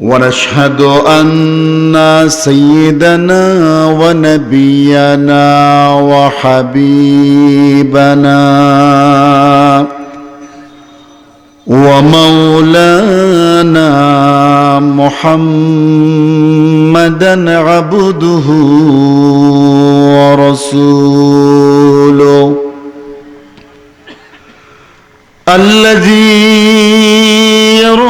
ونشهد أن سيدنا ونبينا وحبيبنا ومولانا محمدا عبده ورسوله الذي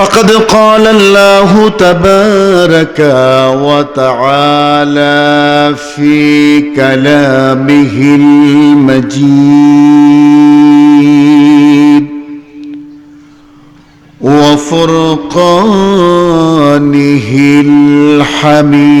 فقد قال الله تبارك وتعالى في كلامه المجيد وفرقانه الحميد.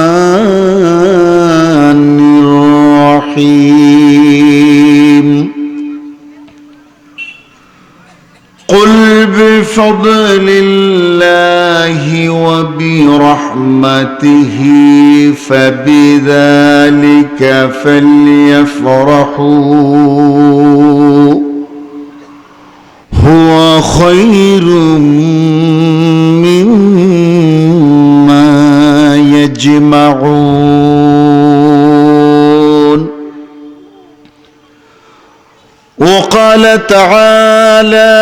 بفضل الله وبرحمته فبذلك فليفرحوا. هو خير مما يجمعون. وقال تعالى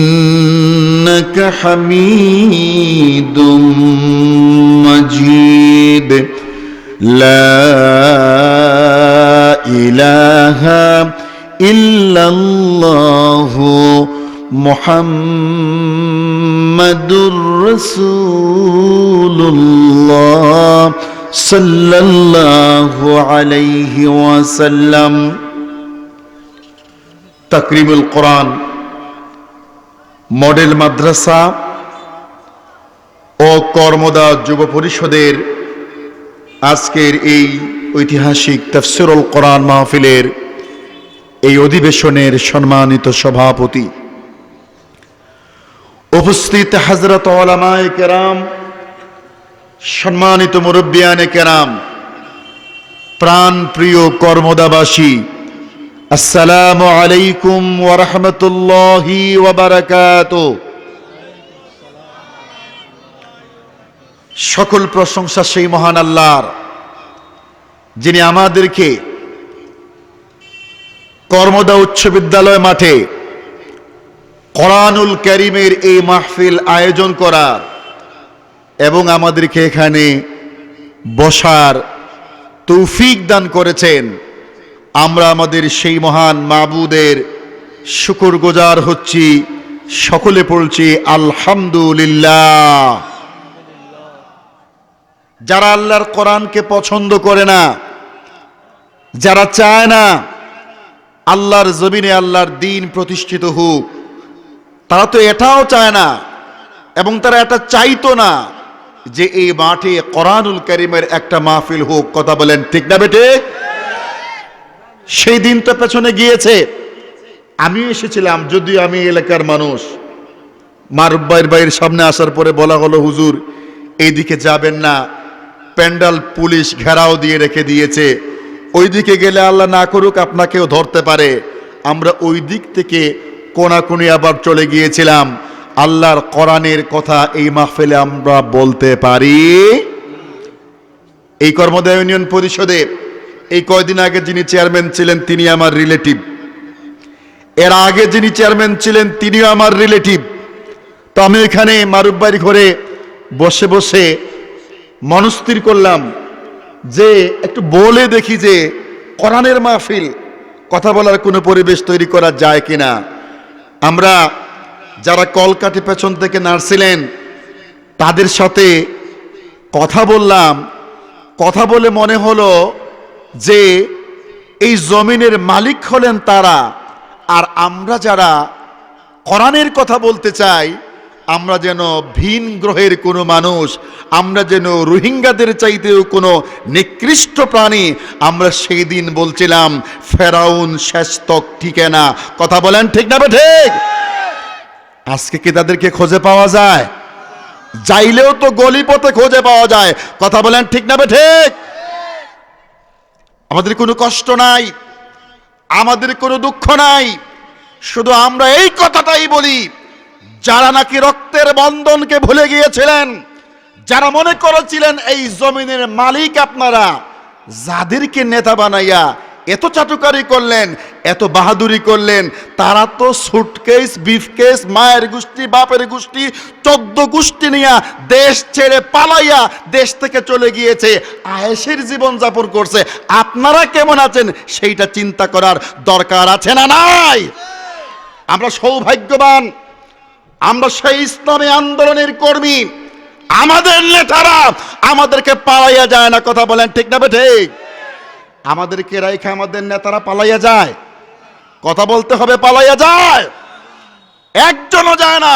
إنك حميد مجيد. لا إله إلا الله محمد رسول الله صلى الله عليه وسلم. تكريم القرآن. Model মাদ্রাসা ও কর্মদা যুব পরিষদের আজকের এই ঐতিহাসিক তফসিরুল কোরআন মাহফিলের এই অধিবেশনের সম্মানিত সভাপতি। উপস্থিত হজরত ওলামায় কেরাম, সম্মানিত মুরব্বিয়ানে কেরাম প্রাণ প্রিয় কর্মদাবাসী আসসালামু আলাইকুম ওরহমতুল্লাহি ওবারাকাত সকল প্রশংসা সেই মহান আল্লাহর, যিনি আমাদেরকে কর্মদা উচ্চ বিদ্যালয় মাঠে কোরআনুল করিমের এই মাহফিল আয়োজন করার এবং আমাদেরকে এখানে বসার তৌফিক দান করেছেন। আমরা আমাদের সেই মহান মাবুদের শুকুর গুজার হচ্ছি, সকলে পড়ছি আলহামদুলিল্লাহ। যারা আল্লাহর কোরআনকে পছন্দ করে না, যারা চায় না আল্লাহর জমিনে আল্লাহর দিন প্রতিষ্ঠিত হোক, তারা তো এটাও চায় না এবং তারা এটা চাইতো না যে এই মাঠে কোরআনুল করিমের একটা মাহফিল হোক, কথা বলেন ঠিক না বেটে সেই দিনটা পেছনে গিয়েছে। আমিও এসেছিলাম, যদিও আমি এলাকার মানুষ। মারুব্বাইয়ের বাইয়ের সামনে আসার পরে বলা হলো, হুজুর, এইদিকে যাবেন না। প্যান্ডাল পুলিশ ঘেরাও দিয়ে রেখে দিয়েছে। ওইদিকে গেলে আল্লাহ না করুক, আপনাকেও ধরতে পারে। আমরা ওই দিক থেকে কোনাকুনি আবার চলে গিয়েছিলাম। আল্লাহর কোরআনের কথা এই মাহফিলে আমরা বলতে পারি। এই কর্মদয় ইউনিয়ন পরিষদে এই কয়দিন আগে যিনি চেয়ারম্যান ছিলেন, তিনি আমার রিলেটিভ। এর আগে যিনি চেয়ারম্যান ছিলেন, তিনিও আমার রিলেটিভ। তো আমি এখানে মারুব্বাড়ি ঘরে বসে বসে মনস্থির করলাম যে, একটু বলে দেখি যে, কোরআনের মাহফিল, কথা বলার কোনো পরিবেশ তৈরি করা যায় কিনা। আমরা যারা কলকাটি পেছন থেকে নাড়ছিলেন, তাদের সাথে কথা বললাম। কথা বলে মনে হলো যে এই জমিনের মালিক হলেন তারা। আর আমরা যারা কোরআনের কথা বলতে চাই, আমরা যেন ভিন গ্রহের কোনো মানুষ, আমরা যেন রোহিঙ্গাদের চাইতেও কোনো নিকৃষ্ট প্রাণী, আমরা সেই দিন বলছিলাম, ফেরাউন শেষতক ঠিকে না কথা বলেন ঠিক না ঠিক? আজকে কি তাদেরকে খোঁজে পাওয়া যায়? যাইলেও তো গলিপথে খুঁজে পাওয়া যায়। কথা বলেন ঠিক না ঠিক? আমাদের কোনো কষ্ট নাই, আমাদের কোনো দুঃখ নাই, শুধু আমরা এই কথাটাই বলি, যারা নাকি রক্তের বন্ধনকে ভুলে গিয়েছিলেন, যারা মনে করেছিলেন এই জমিনের মালিক আপনারা, যাদেরকে নেতা বানাইয়া এত চাটুকারি করলেন, এত বাহাদুরি করলেন, তারা তো সুটকেস বিফকেস মায়ের গোষ্ঠী, বাপের গোষ্ঠী, চোদ্দ গোষ্ঠী নিয়ে দেশ ছেড়ে পালাইয়া দেশ থেকে চলে গিয়েছে আয়েসের জীবন যাপন করছে। আপনারা কেমন আছেন সেইটা চিন্তা করার দরকার আছে না নাই? আমরা সৌভাগ্যবান, আমরা সেই ইসলামী আন্দোলনের কর্মী, আমাদের নেতারা আমাদেরকে পালাইয়া যায় না, কথা বলেন ঠিক না ঠিক? আমাদেরকে রাইখে আমাদের নেতারা পালাইয়া যায়। কথা বলতে হবে, পালাইয়া যায়। একজনও যায় না,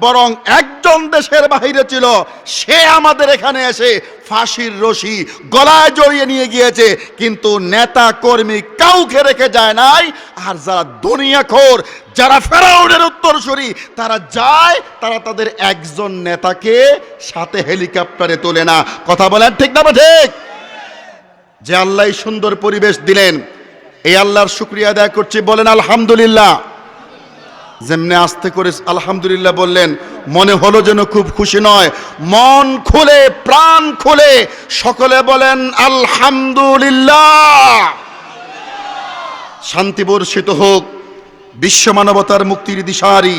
বরং একজন দেশের বাহিরে ছিল। সে আমাদের এখানে এসে ফাঁসির রশি গলায় জড়িয়ে নিয়ে গিয়েছে, কিন্তু নেতা কর্মী কাউকে রেখে যায় নাই। আর যারা দুনিয়াখোর, যারা ফেরাউনের উত্তরসূরি, তারা যায়, তারা তাদের একজন নেতাকে সাথে হেলিকপ্টারে তোলে না। কথা বলেন ঠিক না বা ঠিক? যে আল্লাহ সুন্দর পরিবেশ দিলেন, এই আল্লাহর শুক্রিয়া আদায় করছি, বলেন আলহামদুলিল্লাহ। যেমনি আস্তে করে আলহামদুলিল্লাহ বললেন, মনে হলো যেন খুব খুশি নয়, মন খুলে, প্রাণ খুলে সকলে বলেন আলহামদুলিল্লাহ। শান্তি বর্ষিত হোক, বিশ্ব মানবতার মুক্তির দিশারি,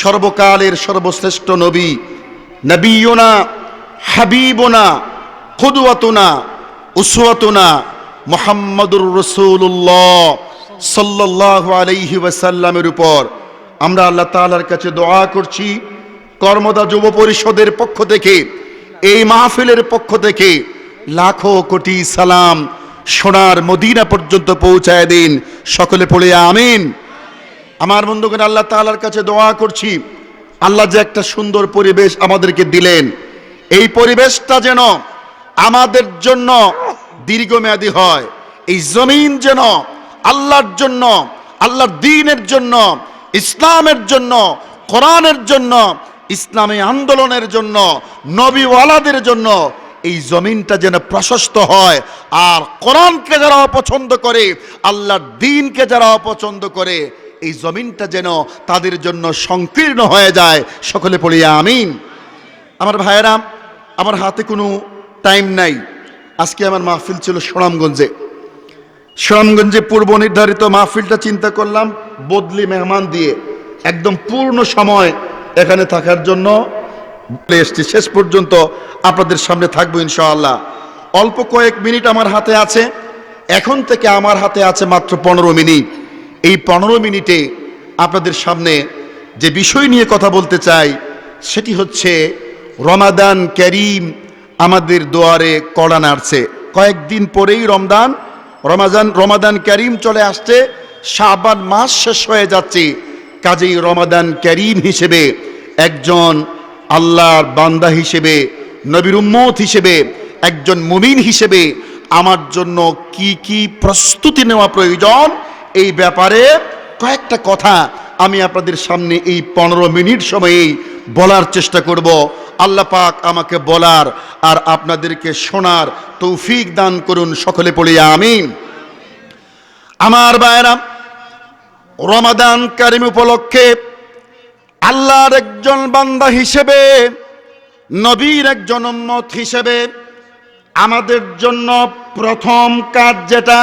সর্বকালের সর্বশ্রেষ্ঠ নবী, নবীনা, হাবিবনা খুদুয়াতুনা উসওয়াতুনা মোহাম্মদুর রসুল্লাহ সাল্লাহ আলাইহি ওয়াসাল্লামের উপর। আমরা আল্লাহ তাআলার কাছে দোয়া করছি, কর্মদা যুব পরিষদের পক্ষ থেকে, এই মাহফিলের পক্ষ থেকে লাখো কোটি সালাম সোনার মদিনা পর্যন্ত পৌঁছায় দিন। সকলে পড়ে আমিন। আমার বন্ধুগণ, আল্লাহ তাআলার কাছে দোয়া করছি, আল্লাহ যে একটা সুন্দর পরিবেশ আমাদেরকে দিলেন। এই পরিবেশটা যেন আমাদের জন্য দীর্ঘমেয়াদী হয়। এই জমিন যেন আল্লাহর জন্য, আল্লাহর দিনের জন্য, ইসলামের জন্য, কোরআনের জন্য, ইসলামী আন্দোলনের জন্য, নবীওয়ালাদের জন্য এই জমিনটা যেন প্রশস্ত হয় আর কোরআনকে যারা অপছন্দ করে, আল্লাহর দিনকে যারা অপছন্দ করে, এই জমিনটা যেন তাদের জন্য সংকীর্ণ হয়ে যায়। সকলে পড়িয়া আমিন। আমার ভাইয়েরা, আমার হাতে কোনো টাইম নাই। আজকে আমার মাহফিল ছিল সুনামগঞ্জে। সুনামগঞ্জে পূর্ব নির্ধারিত মাহফিলটা চিন্তা করলাম, বদলি মেহমান দিয়ে। একদম পূর্ণ সময় এখানে থাকার জন্য এসছি। শেষ পর্যন্ত আপনাদের সামনে থাকব ইনশাআল্লাহ। অল্প কয়েক মিনিট আমার হাতে আছে। এখন থেকে আমার হাতে আছে মাত্র পনেরো মিনিট। এই পনেরো মিনিটে আপনাদের সামনে যে বিষয় নিয়ে কথা বলতে চাই, সেটি হচ্ছে রমাদান ক্যারিম আমাদের দোয়ারে কড়া নাড়ছে। কয়েকদিন পরেই রমদান রমাজান, রমাদান ক্যারিম চলে আসছে। শাবান মাস শেষ হয়ে যাচ্ছে। কাজেই রমাদান ক্যারিম হিসেবে, একজন আল্লাহর বান্দা হিসেবে, নবীর উম্মত হিসেবে, একজন মুমিন হিসেবে আমার জন্য কি কি প্রস্তুতি নেওয়া প্রয়োজন? এই ব্যাপারে কয়েকটা কথা আমি আপনাদের সামনে এই পনেরো মিনিট সময়েই বলার চেষ্টা করব। আল্লাহ পাক আমাকে বলার আর আপনাদেরকে শোনার তৌফিক দান করুন সকলে পড়িয়া আমিন। আমার বায়রা রমাদান কারিম উপলক্ষে আল্লাহর একজন বান্দা হিসেবে, নবীর একজন উম্মত হিসেবে আমাদের জন্য প্রথম কাজ যেটা,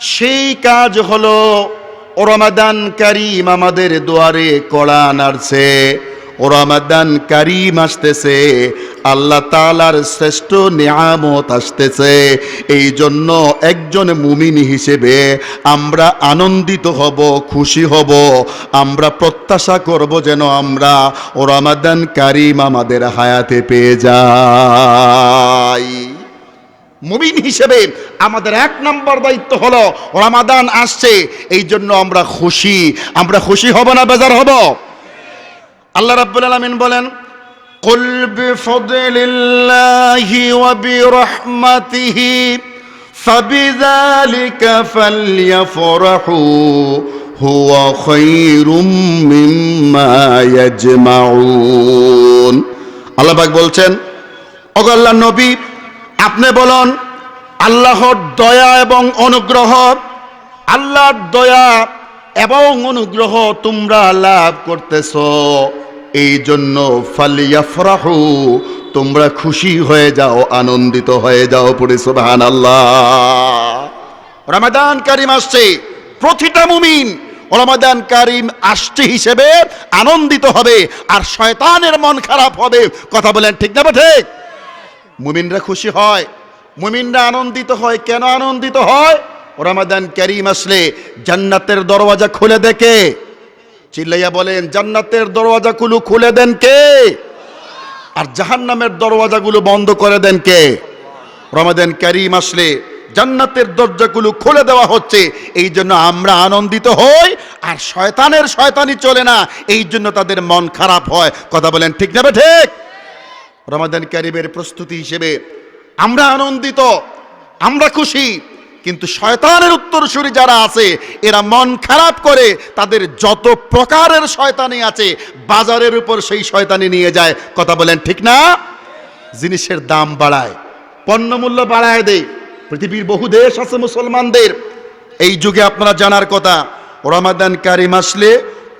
সেই কাজ হলো রমাদান কারিম আমাদের দুয়ারে কড়া নাড়ছে। রমাদান কারিম আসতেছে, আল্লাহ তালার শ্রেষ্ঠ নিয়ামত আসতেছে। এই জন্য একজন মুমিন হিসেবে আমরা আনন্দিত হব, খুশি হব। আমরা প্রত্যাশা করব যেন আমরা রমাদান কারিম আমাদের হায়াতে পেয়ে যাই। মুমিন হিসেবে আমাদের এক নম্বর দায়িত্ব হলো, রমাদান আসছে, এই জন্য আমরা খুশি। আমরা খুশি হব না বেজার হব? আল্লাহ রাব্বুল আলামিন বলেন قل بفضل الله وبرحمته فبذلك فليفرحوا هو خير مما يجمعون আল্লাহ পাক বলছেন ওগো আল্লাহ নবী আপনি বলুন আল্লাহর দয়া এবং অনুগ্রহ আল্লাহর দয়া এবং অনুগ্রহ তোমরা লাভ করতেছ এই জন্য ফালিয়াফরাহু, তোমরা খুশি হয়ে যাও, আনন্দিত হয়ে যাও পড়ে সুবহান আল্লাহ রমাদান কারিম আসছে, প্রতিটা মুমিন রমাদান কারিম আসছে হিসেবে আনন্দিত হবে, আর শয়তানের মন খারাপ হবে। কথা বলেন ঠিক না ঠিক মুমিনরা খুশি হয়, মুমিনরা আনন্দিত হয়, কেন আনন্দিত হয়? রমাদান কারিম আসলে জান্নাতের দরওয়াজা খুলে দেখে। চিল্লাইয়া বলেন, জান্নাতের দরওয়াজাগুলো খুলে দেন কে? আর জাহান্নামের দরওয়াজাগুলো বন্ধ করে দেন কে? রমাদান ক্যারিম আসলে, জান্নাতের দরজাগুলো খুলে দেওয়া হচ্ছে, এই জন্য আমরা আনন্দিত হই, আর শয়তানের শয়তানি চলে না, এই জন্য তাদের মন খারাপ হয়। কথা বলেন ঠিক না ঠিক রমাদান ক্যারিমের প্রস্তুতি হিসেবে, আমরা আনন্দিত, আমরা খুশি কিন্তু শয়তানের উত্তরসূরি যারা আছে, এরা মন খারাপ করে, তাদের যত প্রকারের শয়তানি আছে, বাজারের উপর সেই শয়তানি নিয়ে যায়। কথা বলেন ঠিক না? জিনিসের দাম বাড়ায়, পণ্যমূল্য বাড়ায় দেয়। পৃথিবীর বহু দেশ আছে মুসলমানদের। এই যুগে আপনারা জানার কথা রমাদান কারিম আসলে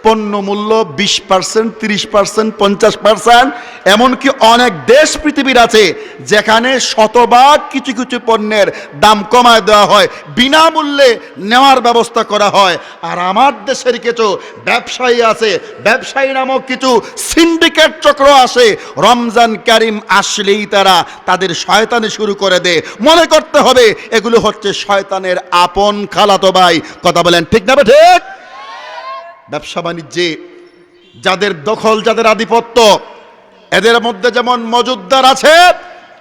পণ্য মূল্য বিশ পার্সেন্ট তিরিশ পার্সেন্ট পঞ্চাশ পার্সেন্ট এমনকি অনেক দেশ পৃথিবীর আছে যেখানে শতভাগ কিছু কিছু পণ্যের দাম কমায় দেওয়া হয়, বিনামূল্যে নেওয়ার ব্যবস্থা করা হয়। আর আমার দেশের কিছু ব্যবসায়ী আছে, ব্যবসায়ী নামক কিছু সিন্ডিকেট চক্র আসে রমজান কারিম আসলেই তারা তাদের শয়তানি শুরু করে দেয়। মনে করতে হবে, এগুলো হচ্ছে শয়তানের আপন খালাতো ভাই। কথা বলেন ঠিক না ঠিক? ব্যবসা বাণিজ্যে যাদের দখল, যাদের আধিপত্য, এদের মধ্যে যেমন মজুদ্দার আছে,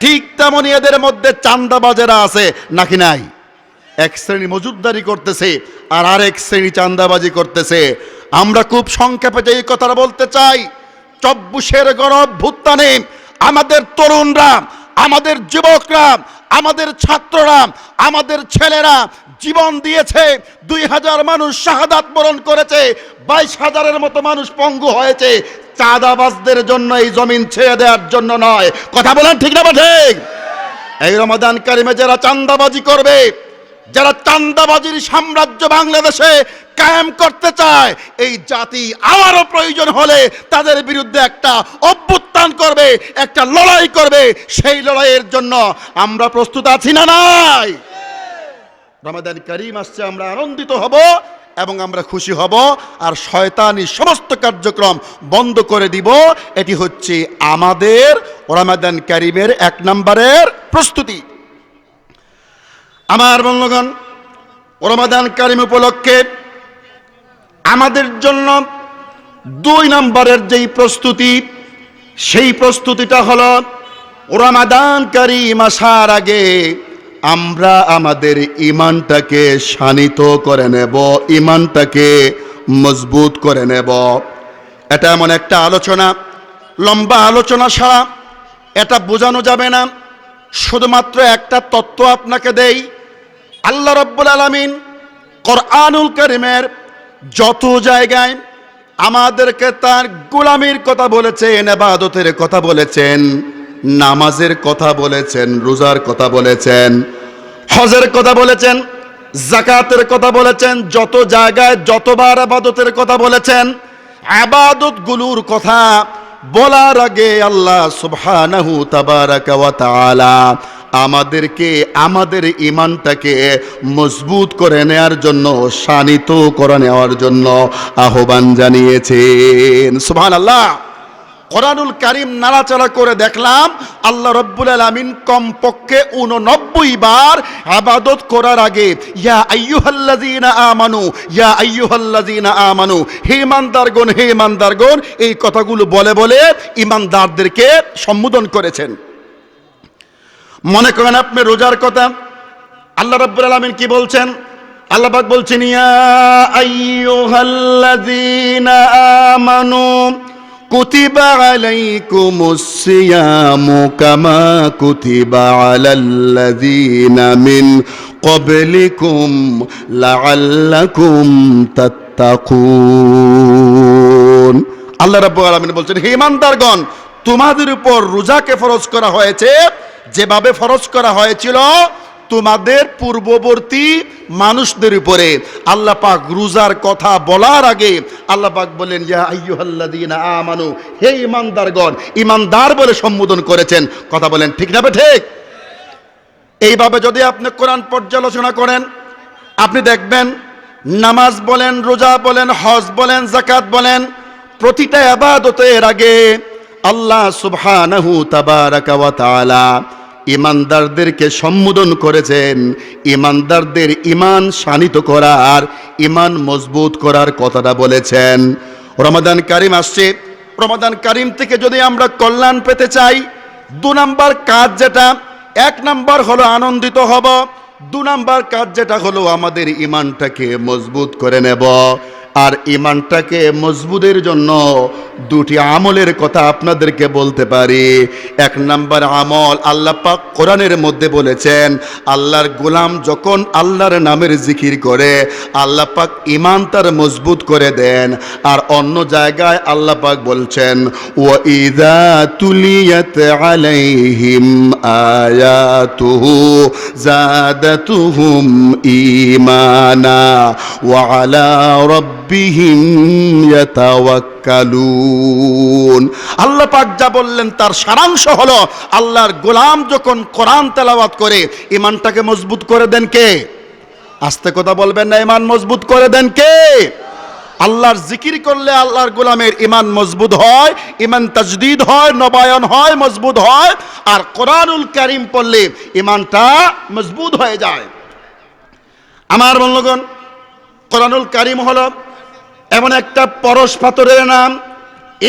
ঠিক তেমনই এদের মধ্যে চান্দাবাজেরা আছে, নাকি নাই? এক শ্রেণি মজুদদারি করতেছে আর আরেক শ্রেণি চান্দাবাজি করতেছে। আমরা খুব সংক্ষেপে যে এই কথাটা বলতে চাই চব্বুশের গরব ভুত্তানে আমাদের তরুণরা, আমাদের যুবকরা, আমাদের ছাত্ররা, আমাদের ছেলেরা জীবন দিয়েছে, দুই হাজার মানুষ শাহাদাত বরণ করেছে বাইশ হাজারের মতো মানুষ পঙ্গু হয়েছে। চাঁদাবাজদের জন্য এই জমিন ছেড়ে দেওয়ার জন্য নয়। কথা বলেন ঠিক না ঠিক? এই রমাদান কারিমে যারা চান্দাবাজি করবে, যারা চান্দাবাজির সাম্রাজ্য বাংলাদেশে কায়েম করতে চায়, এই জাতি আবারও প্রয়োজন হলে তাদের বিরুদ্ধে একটা অভ্যুত্থান করবে, একটা লড়াই করবে। সেই লড়াইয়ের জন্য আমরা প্রস্তুত আছি না নাই? রমাদান করিম আসছে, আমরা আনন্দিত হব। এবং আমরা খুশি হব আর শয়তানি সমস্ত কার্যক্রম বন্ধ করে দিব। এটি হচ্ছে আমাদের রমাদান করিমের এক নম্বরের প্রস্তুতি। আমার বন্ধুগণ, রমাদান কারিম উপলক্ষে আমাদের জন্য দুই নম্বরের যেই প্রস্তুতি, সেই প্রস্তুতিটা হল রমাদান কারিম আসার আগে আমরা আমাদের ইমানটাকে শানিত করে নেব, ইমানটাকে মজবুত করে নেব। এটা এমন একটা আলোচনা, লম্বা আলোচনা ছাড়া এটা বোঝানো যাবে না। শুধুমাত্র একটা তত্ত্ব আপনাকে দেই, আল্লাহ রব্বুল আলমিন কোরআনুল করিমের যত জায়গায় আমাদেরকে তার গোলামির কথা বলেছেন এবাদতের কথা বলেছেন নামাজের কথা বলেছেন, রোজার কথা বলেছেন, হজের কথা বলেছেন জাকাতের কথা বলেছেন, যত জায়গায়, যতবার আবাদতের কথা বলেছেন আবাদতগুলোর কথা বলার আগে আল্লাহ সুবহানাহু তাবারাকা ওয়া তাআলা আমাদেরকে, আমাদের ইমানটাকে মজবুত করে নেয়ার জন্য, শানিত করে নেওয়ার জন্য আহ্বান জানিয়েছেন। সুবহানাল্লাহ! কোরআনুল কারিম নাড়াচাড়া করে দেখলাম, আল্লাহ রব্বুল আলামিন কমপক্ষে উননব্বই বার আবাদত করার আগে, ইয়া আইয়ুহাল্লাযীনা আমানু, ইয়া আইয়ুহাল্লাযীনা আমানু, হে ইমানদারগণ হে ইমানদারগণ, এই কথাগুলো বলে বলে ইমানদারদেরকে সম্বোধন করেছেন। মনে করেন আপনি রোজার কথা, আল্লাহ রাব্বুল আলামিন কি বলছেন? আল্লাহবাক বলছেন, ইয়া আইয়ুহাল্লাযীনা আমানু কুতিবা আলাইকুমুস সিয়ামু কামা কুতিবা আলাল্লাযীনা মিন ক্বাবলিকুম লাআল্লাকুম তাত্তাকুন আল্লাহ রাব্বুল আলামিন বলছেন, হে ইমানদারগণ, তোমাদের উপর রোজাকে ফরজ করা হয়েছে, যেভাবে ফরজ করা হয়েছিল তোমাদের পূর্ববর্তী মানুষদের উপরে আল্লাহ পাক রোজার কথা বলার আগে আল্লাহ পাক বলেন ইয়া আমানু, হে ইমানদারগণ ইমানদার বলে সম্বোধন করেছেন। কথা বলেন, ঠিক না ঠিক এইভাবে যদি আপনি কোরআন পর্যালোচনা করেন, আপনি দেখবেন নামাজ বলেন, রোজা বলেন, হজ বলেন জাকাত বলেন, প্রতিটা আবাদতের আগে আল্লাহ সুবহানাহু তাবারাকা ওয়া তাআলা ইমানদারদেরকে সম্বোধন করেছেন, ইমানদারদের ইমান শানিত করার ইমান মজবুত করার কথাটা বলেছেন। রমাদান কারিম আসছে। রমাদান কারিম থেকে যদি আমরা কল্যাণ পেতে চাই, দু নাম্বার কাজ যেটা, এক নাম্বার হলো আনন্দিত হব, দু নাম্বার কাজ যেটা হলো আমাদের ইমানটাকে মজবুত করে নেব। আর ইমানটাকে মজবুতের জন্য দুটি আমলের কথা আপনাদেরকে বলতে পারি। এক নাম্বার আমল আল্লাহ পাক কোরআনের মধ্যে বলেছেন, আল্লাহর গোলাম যখন আল্লাহর নামের জিকির করে, আল্লাহ পাক ইমান তার মজবুত করে দেন। আর অন্য জায়গায় আল্লাহ পাক বলছেন ও ইদা তুলিয়াত আলাইহিম আয়াতুহু জাদাতুহুম ঈমানা, ওয়া আলা রাব্বিহিম ইয়াতাওয়াক্কালুন। আল্লাহ পাক যা বললেন তার সারাংশ হলো আল্লাহর গোলাম যখন কোরআন তেলাওয়াত করে ইমানটাকে মজবুত করে দেন কে? আস্তে কথা বলবেন না ইমান মজবুত করে দেন কে? আল্লাহর জিকির করলে আল্লাহর গোলামের ইমান মজবুত হয় ইমান তাজদিদ হয়, নবায়ন হয়, মজবুত হয়, আর কোরআনুল কারিম পড়লে ইমানটা মজবুত হয়ে যায়। আমার বন্ধুগণ, কোরআনুল কারিম হলো এমন একটা পরশ পাথরের নাম,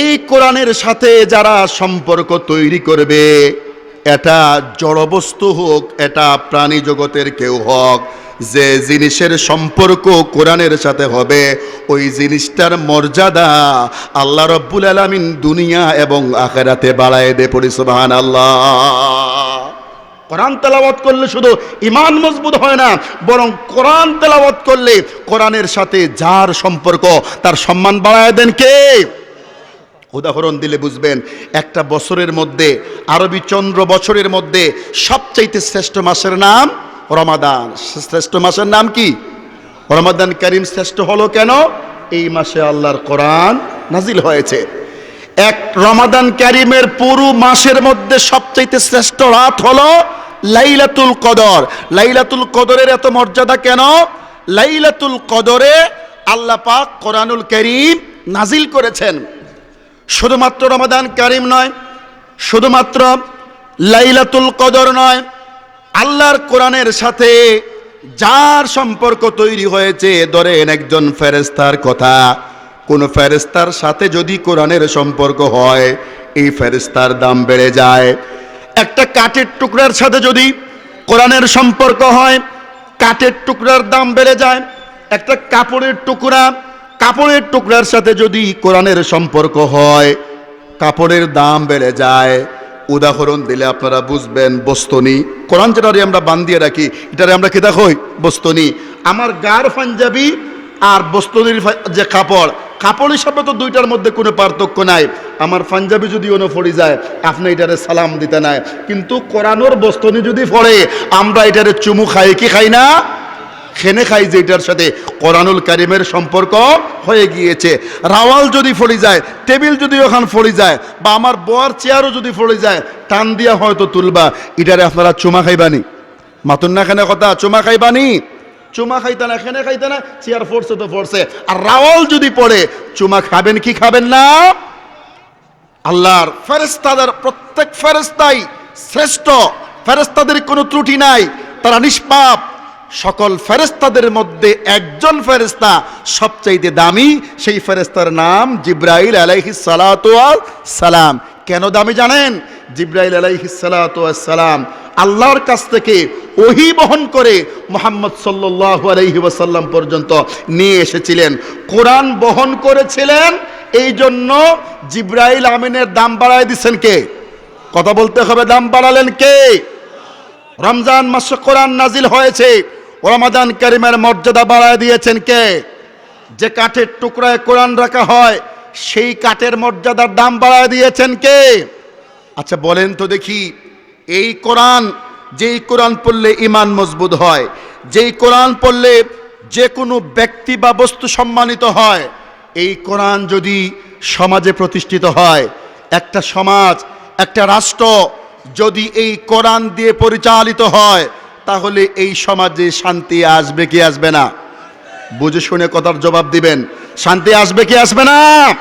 এই কোরআনের সাথে যারা সম্পর্ক তৈরি করবে, এটা জড়বস্তু হোক, এটা প্রাণী জগতের কেউ হোক, যে জিনিসের সম্পর্ক কোরআনের সাথে হবে, ওই জিনিসটার মর্যাদা আল্লাহ রব্বুল আলমিন দুনিয়া এবং আখেরাতে বাড়ায় দে আল্লাহ কোরআন তেলাওয়াত করলে শুধু ইমান মজবুত হয় না, বরং কোরআন তেলাওয়াত করলে কোরআনের সাথে যার সম্পর্ক, তার সম্মান বাড়ায় দেন কে? উদাহরণ দিলে বুঝবেন, একটা বছরের মধ্যে, আরবি চন্দ্র বছরের মধ্যে সবচাইতে শ্রেষ্ঠ মাসের নাম রমাদান। শ্রেষ্ঠ মাসের নাম কি? রমাদান করিম শ্রেষ্ঠ হলো কেন? এই মাসে আল্লাহর কোরআন নাজিল হয়েছে। এক রমাদান ক্যারিমের পুরো মাসের মধ্যে সবচাইতে শ্রেষ্ঠ রাত হলো লাইলাতুল কদর। লাইলাতুল কদরের এত মর্যাদা কেন? লাইলাতুল কদরে আল্লাহ পাক কোরআনুল করিম নাজিল করেছেন। শুধুমাত্র রমাদান কারিম নয়, শুধুমাত্র লাইলাতুল কদর নয়, আল্লাহর কোরআনের সাথে যার সম্পর্ক তৈরি হয়েছে, ধরেন একজন ফেরেস্তার কথা। কোন ফেরেস্তার সাথে যদি কোরআনের সম্পর্ক হয়, এই ফেরেস্তার দাম বেড়ে যায়। একটা কাঠের টুকরার সাথে যদি কোরআনের সম্পর্ক হয়, কাঠের টুকরার দাম বেড়ে যায়। একটা কাপড়ের টুকরা, কাপড়ের টুকরার সাথে যদি কোরআনের সম্পর্ক হয়, কাপড়ের দাম বেড়ে যায়। উদাহরণ দিলে আপনারা বুঝবেন, বস্তনি। কোরআন যেটারে আমরা বান্ধিয়ে রাখি, এটারে আমরা কি দেখো বস্তনি। আমার গার পাঞ্জাবি আর বস্তনির যে কাপড় কাপড় হিসাবে তো দুইটার মধ্যে কোনো পার্থক্য নাই। আমার পাঞ্জাবি যদি ono ফড়ি যায়, আপনি এটারে সালাম দিতে নাই। কিন্তু কোরআনোর বস্তনি যদি ফড়ে আমরা এটারে চুমু খাই, কি খাই না? খেনে খাই যে এটার সাথে কোরআনুল কারিমের সম্পর্ক হয়ে গিয়েছে। রাওয়াল যদি ফড়ি যায়, টেবিল যদি ওখান ফড়ি যায়, বা আমার বর চেয়ারও যদি ফড়ি যায়, টান দিয়া হয়তো তুলবা। এটারে আপনারা চুমা খাইবানি। মাতুন না খানে কথা, চুমা খাইবানি? চুমা খাইতে না এখানে খাইতে না চেয়ার ফোরছে তো ফোরছে আর রাওয়াল যদি পড়ে, চুমা খাবেন কি খাবেন না? আল্লাহর ফেরেস্তাদের প্রত্যেক ফেরেস্তাই শ্রেষ্ঠ। ফেরেস্তাদের কোনো ত্রুটি নাই। তারা নিষ্পাপ। সকল ফেরেস্তাদের মধ্যে একজন ফেরেস্তা সবচাইতে দামি, সেই ফেরেস্তার নাম জিব্রাইল আলাইহি সালাম। কেন দামি জানেন? জিব্রাইল আলাইহি সালাম আল্লাহর কাছ থেকে ওহি বহন করে মোহাম্মদ ওয়াসাল্লাম পর্যন্ত নিয়ে এসেছিলেন। কোরআন বহন করেছিলেন এই জন্য জিব্রাইল আমিনের দাম বাড়ায় দিচ্ছেন কে? কথা বলতে হবে, দাম বাড়ালেন কে? রমজান মাসে কোরআন নাজিল হয়েছে, রমাদান করিমের মর্যাদা বাড়ায় দিয়েছেন কে? যে কাঠের টুকরায় কোরআন রাখা হয় সেই কাঠের মর্যাদার দাম বাড়ায় দিয়েছেন কে? আচ্ছা বলেন তো দেখি, এই কোরআন, যেই কোরআন পড়লে ইমান মজবুত হয়, যেই কোরআন পড়লে যে কোনো ব্যক্তি বা বস্তু সম্মানিত হয়, এই কোরআন যদি সমাজে প্রতিষ্ঠিত হয়, একটা সমাজ, একটা রাষ্ট্র যদি এই কোরআন দিয়ে পরিচালিত হয়, তাহলে এই সমাজে শান্তি আসবে কি আসবে না? বুঝে শুনে কথার জবাব দিবেন। শান্তি আসবে কি আসবে না?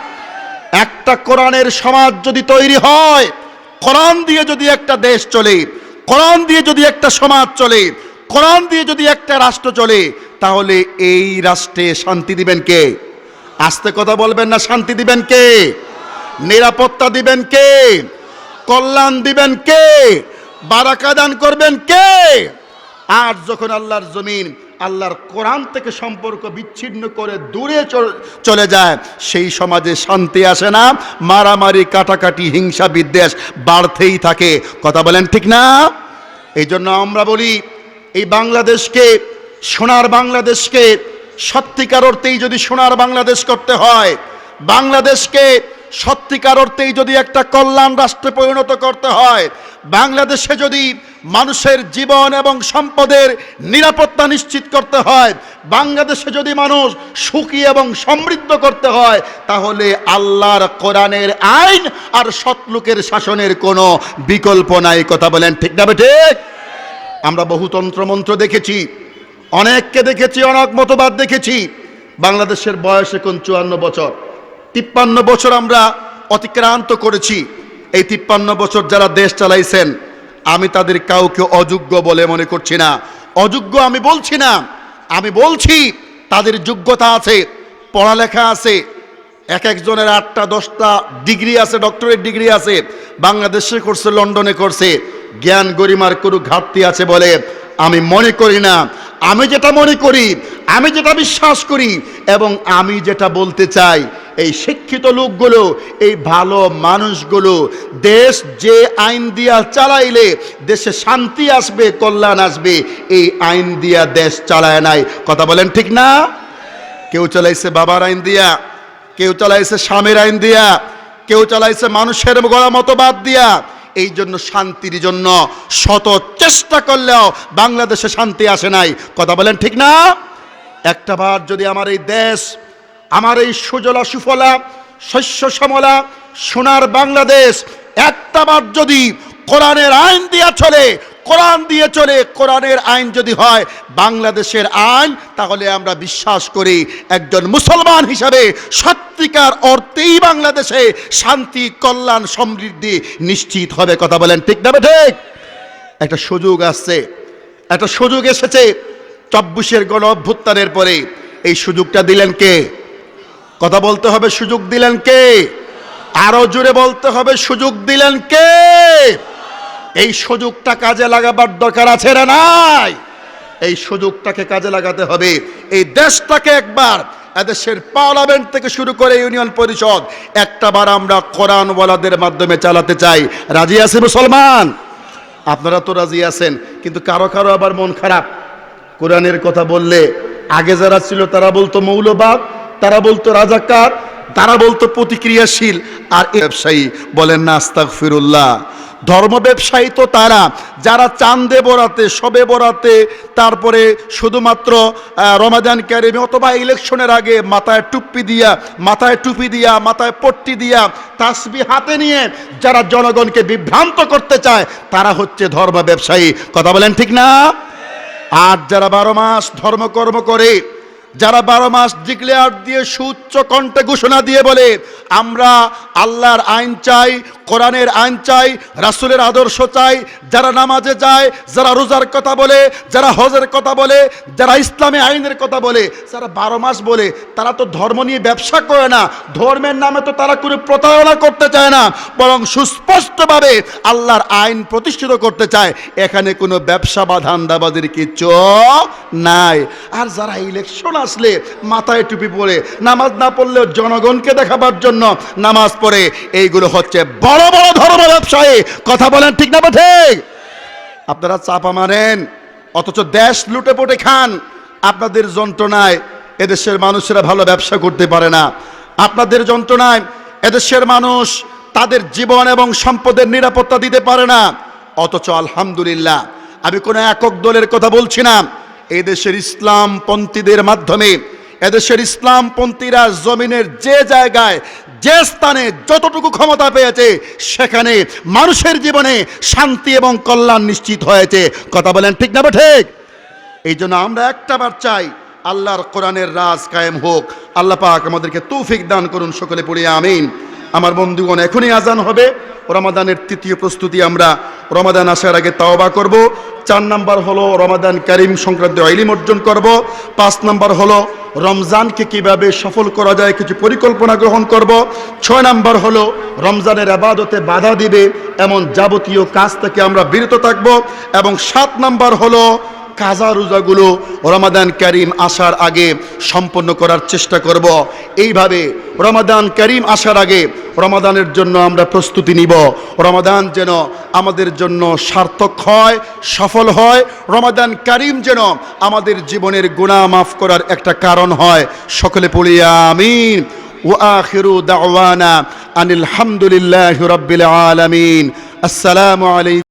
একটা কোরআনের সমাজ যদি তৈরি হয়, কোরআন দিয়ে যদি একটা দেশ চলে, কোরআন দিয়ে যদি একটা সমাজ চলে, কোরআন দিয়ে যদি একটা রাষ্ট্র চলে, তাহলে এই রাষ্ট্রে শান্তি দিবেন কে? আস্তে কথা বলবেন না, শান্তি দিবেন কে? নিরাপত্তা দিবেন কে? কল্যাণ দিবেন কে? বারাকা দান করবেন কে? আর যখন আল্লাহর জমিন আল্লাহর কোরআন থেকে সম্পর্ক বিচ্ছিন্ন করে দূরে চল- যায়। সেই সমাজে শান্তি আসে না, মারামারি, কাটাকাটি, হিংসা, বিদ্বেষ বাড়তেই থাকে। কথা বলেন ঠিক না? এই জন্য আমরা বলি, এই বাংলাদেশকে, সোনার বাংলাদেশকে, সত্যিকার অর্থেই যদি সোনার বাংলাদেশ করতে হয়, বাংলাদেশকে সত্যিকার অর্থেই যদি একটা কল্যাণ রাষ্ট্রে পরিণত করতে হয়, বাংলাদেশে যদি মানুষের জীবন এবং সম্পদের নিরাপত্তা নিশ্চিত করতে হয়, বাংলাদেশে যদি মানুষ সুখী এবং সমৃদ্ধ করতে হয়, তাহলে আল্লাহর কোরআনের আইন আর সৎলোকের শাসনের কোনো বিকল্প নাই। কথা বলেন ঠিক না ঠিক আমরা বহু তন্ত্রমন্ত্র দেখেছি, অনেককে দেখেছি, অনেক মতবাদ দেখেছি। বাংলাদেশের বয়স এখন চুয়ান্ন বছর। তিপ্পান্ন বছর আমরা অতিক্রান্ত করেছি। এই তিপ্পান্ন বছর যারা দেশ চালাইছেন, আমি তাদের কাউকে অযোগ্য বলে মনে করছি না। অযোগ্য আমি বলছি না, আমি বলছি তাদের যোগ্যতা আছে, পড়ালেখা আছে, এক একজনের আটটা, দশটা ডিগ্রি আছে, ডক্টরেট ডিগ্রি আছে, বাংলাদেশে করছে, লন্ডনে করছে, জ্ঞান গরিমার কোনো ঘাটতি আছে বলে আমি মনে করি না। আমি যেটা মনে করি, আমি যেটা বিশ্বাস করি, এবং আমি যেটা বলতে চাই এই শিক্ষিত লোকগুলো, এই ভালো মানুষগুলো, দেশ যে আইন দিয়া চালাইলে দেশে শান্তি আসবে, কল্যাণ আসবে, এই আইন দিয়া দেশ চালায় নাই। কথা বলেন ঠিক না? কেউ চালাইছে বাবার আইন দিয়া, কেউ চালাইছে স্বামীর আইন দিয়া, কেউ চালাইছে মানুষের গড়া মতবাদ দিয়া। এই জন্য শান্তির জন্য শত চেষ্টা করলেও বাংলাদেশে শান্তি আসে নাই। কথা বলেন ঠিক না? একটা বার যদি আমার এই দেশ আমার এই সুজলা সুফলা, শস্য শ্যামলা, সোনার বাংলাদেশ, একটা বার যদি কোরআনের আইন দিয়া চলে, কোরআন দিয়ে চলে, কোরআনের আইন যদি হয়, বাংলাদেশের আইন, তাহলে আমরা বিশ্বাস করি একজন মুসলমান হিসাবে সত্যিকার অর্থেই বাংলাদেশে শান্তি, কল্যাণ, সমৃদ্ধি নিশ্চিত হবে, কথা বলেন ঠিক না ঠিক? একটা সুযোগ আসছে, একটা সুযোগ এসেছে, চব্বিশের গণ অভ্যুত্থানের পরে, এই সুযোগটা দিলেন কে? কথা বলতে হবে, সুযোগ দিলেন কে? আরও জোরে বলতে হবে, সুযোগ দিলেন কে? এই সুযোগটা কাজে লাগাবার দরকার আছে না নাই? এই সুযোগটাকে কাজে লাগাতে হবে। এই দেশটাকে একবার এদেশের পার্লামেন্ট থেকে শুরু করে ইউনিয়ন পরিষদ একটা বার আমরা কোরআন ওয়ালাদের মাধ্যমে চালাতে চাই। রাজি আছে মুসলমান? আপনারা তো রাজি আছেন, কিন্তু কারও কারও আবার মন খারাপ। কোরআনের কথা বললে আগে যারা ছিল তারা বলতো মৌলবাদ তারা বলতো রাজাকার তারা বলতো প্রতিক্রিয়াশীল। আর ব্যবসায়ী বলেন না আস্তাক ফিরুল্লাহ ধর্ম ব্যবসায়ী তো তারা যারা চান্দে বরাতে সবে বরাতে তারপরে শুধুমাত্র আহ, রমাদান ক্যারিমি অথবা ইলেকশনের আগে মাথায় টুপি দিয়া মাথায় টুপি দিয়া মাথায় পট্টি দিয়া তাসবি হাতে নিয়ে যারা জনগণকে বিভ্রান্ত করতে চায় তারা হচ্ছে ধর্ম ব্যবসায়ী। কথা বলেন ঠিক না? আর যারা বারো মাস ধর্মকর্ম করে যারা বারো মাস ডিক্লেয়ার দিয়ে সুচ্চ কণ্ঠে ঘোষণা দিয়ে বলে আমরা আল্লাহর আইন চাই কোরআনের আইন চাই, রাসূলের আদর্শ চাই, যারা নামাজে যায়, যারা রোজার কথা বলে, যারা হজের কথা বলে, যারা ইসলামী আইনের কথা বলে, যারা বারো মাস বলে, তারা তো ধর্ম নিয়ে ব্যবসা করে না। ধর্মের নামে তো তারা কোনো প্রতারণা করতে চায় না। বরং সুস্পষ্টভাবে আল্লাহর আইন প্রতিষ্ঠিত করতে চায়। এখানে কোনো ব্যবসা বা ধান্দাবাজির কিচ্ছু নাই। আর যারা ইলেকশন আসলে মাথায় টুপি পরে, নামাজ না পড়লেও জনগণকে দেখাবার জন্য নামাজ পড়ে, এইগুলো হচ্ছে বড় বড় বড় ধর্ম ব্যবসায়ী। কথা বলেন ঠিক না ঠিক আপনারা চাপা মারেন, অথচ দেশ লুটে পুটে খান। আপনাদের যন্ত্রণায় এদেশের মানুষেরা ভালো ব্যবসা করতে পারে না। আপনাদের যন্ত্রণায় এদেশের মানুষ তাদের জীবন এবং সম্পদের নিরাপত্তা দিতে পারে না। অথচ আলহামদুলিল্লাহ, আমি কোনো একক দলের কথা বলছি না। এদেশের দেশের ইসলাম পন্থীদের মাধ্যমে, এদেশের ইসলামপন্থীরা জমিনের যে জায়গায় যে স্থানে যতটুকু ক্ষমতা পেয়েছে, সেখানে মানুষের জীবনে শান্তি এবং কল্যাণ নিশ্চিত হয়েছে। কথা বলেন ঠিক না ঠিক? এই জন্য আমরা একটা বার চাই, আল্লাহর কোরআনের রাজ কায়েম হোক। আল্লাহ পাক আমাদেরকে তৌফিক দান করুন, সকলে পড়িয়া আমিন। আমার বন্ধুগণ, এখনই আজান হবে। রমাদানের তৃতীয় প্রস্তুতি আমরা রমাদান আসার আগে তাওবা করব। চার নাম্বার হলো রমাদান করিম সংক্রান্ত ইলিম অর্জন করব। পাঁচ নাম্বার হলো রমজানকে কীভাবে সফল করা যায় কিছু পরিকল্পনা গ্রহণ করব। ছয় নাম্বার হলো রমজানের আবাদতে বাধা দিবে এমন যাবতীয় কাজ থেকে আমরা বিরত থাকব। এবং সাত নাম্বার হলো কাজা রোজাগুলো রমাদান করিম আসার আগে সম্পন্ন করার চেষ্টা করব এইভাবে রমাদান করিম আসার আগে রমাদানের জন্য আমরা প্রস্তুতি নিব রমাদান যেন আমাদের জন্য সার্থক হয় সফল হয় রমাদান করিম যেন আমাদের জীবনের গুণা মাফ করার একটা কারণ হয় সকলে পড়ি আমিন وآخر دعوانا أن الحمد لله رب العالمين السلام عليكم